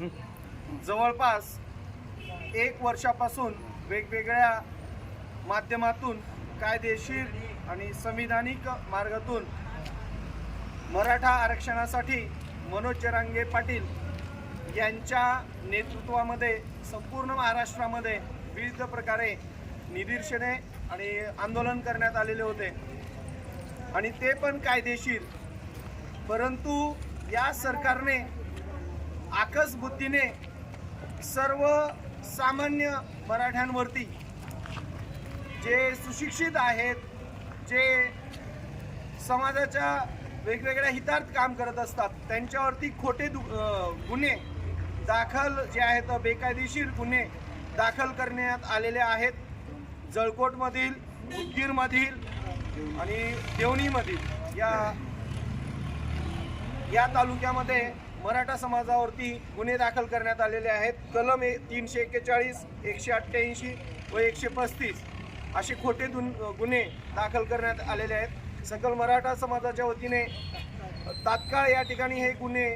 जवळपास एक वर्षापासून वेगवेगळ्या माध्यमातून कायदेशीर आणि संविधानिक मार्गातून मराठा आरक्षणासाठी मनोज जरांगे पाटील यांच्या नेतृत्वामध्ये संपूर्ण महाराष्ट्रामध्ये विविध प्रकारे निदर्शने आणि आंदोलन करण्यात आलेले होते. आणि ते पण कायदेशीर. परंतु या सरकारने आकस बुद्धीने सर्व सामान्य मराठ्यांवरती जे सुशिक्षित आहेत जे समाजाच्या वेगवेगळ्या हितार्थ काम करत असतात त्यांच्यावरती खोटे दु गुन्हे दाखल जे आहेत बेकायदेशीर गुन्हे दाखल करण्यात आलेले आहेत. जळकोटमधील उदगीरमधील आणि देवणीमधील या या तालुक्यामध्ये मराठा समाजावरती गुन्हे दाखल करण्यात आलेले आहेत. कलम ए तीनशे एक्केचाळीस एकशे अठ्ठ्याऐंशी व एकशे पस्तीस असे खोटे दुन गुन्हे दाखल करण्यात आलेले आहेत. सकल मराठा समाजाच्या वतीने तात्काळ या ठिकाणी हे गुन्हे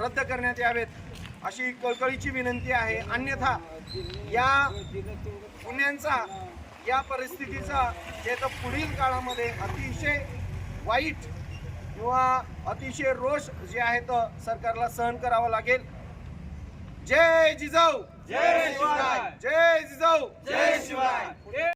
रद्द करण्यात यावेत अशी कळकळीची विनंती आहे. अन्यथा या गुन्ह्यांचा या परिस्थितीचा जे तर पुढील काळामध्ये अतिशय वाईट किंवा अतिशय रोष जे आहे तर सरकारला सहन करावं लागेल जय जिजाऊ जय शिवराय. जय